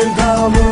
I'm not endamı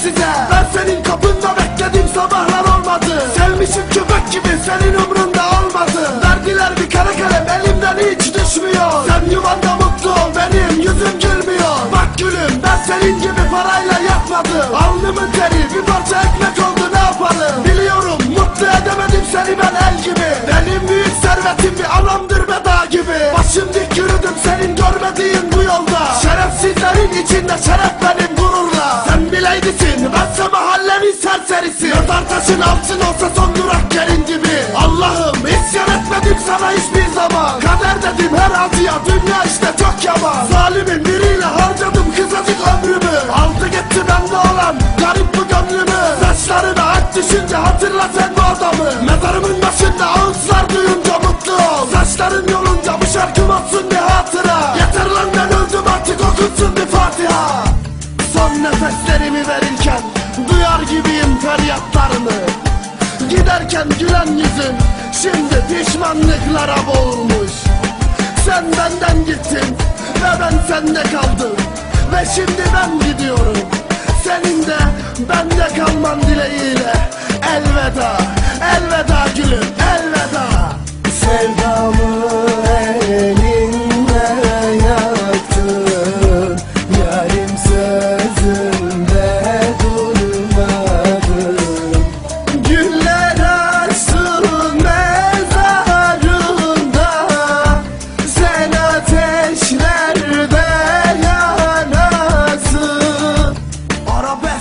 şerefsize Ben senin kapında bekledim sabahlar olmadı. Sevmişim köpek gibi senin umrunda olmadı. Verdiler bir kara kalem elimden hiç düşmüyor. Sen yuvanda mutlu ol benim yüzüm gülmüyor. Bak gülüm ben senin gibi parayla yapmadım. Alnımın teri bir parça ekmek oldu ne yapalım? Biliyorum mutlu edemedim seni ben el gibi. Benim büyük servetim bir anamdır be dağ gibi. Başım dik yürüdüm senin görmediğin Şerefsizlerin içinde şeref benim gururla. Sen bileydisin bense mahallenin serserisi. Mezar taşın altın olsa son durak gelin gibi. Allah'ım isyan etmedim sana hiçbir zaman. Kader dedim her acıya dünya işte çok yaman. Zalimin biriyle harcadım kısacık ömrümü feryatlarını Giderken gülen yüzün Şimdi pişmanlıklara boğulmuş. Sen benden gittin Ve ben sende kaldım Ve şimdi ben gidiyorum. Senin de bende kalman dileğiyle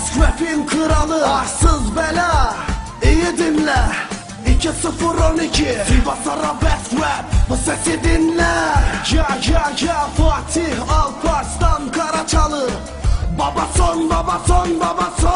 Arabesk rapin kralı arsız bela. İyi dinle. 2012 Sivas Arabesk rap. Bu sesi dinle. Ya ya ya Fatih Alparslan Karaçalı. Baba son baba son baba son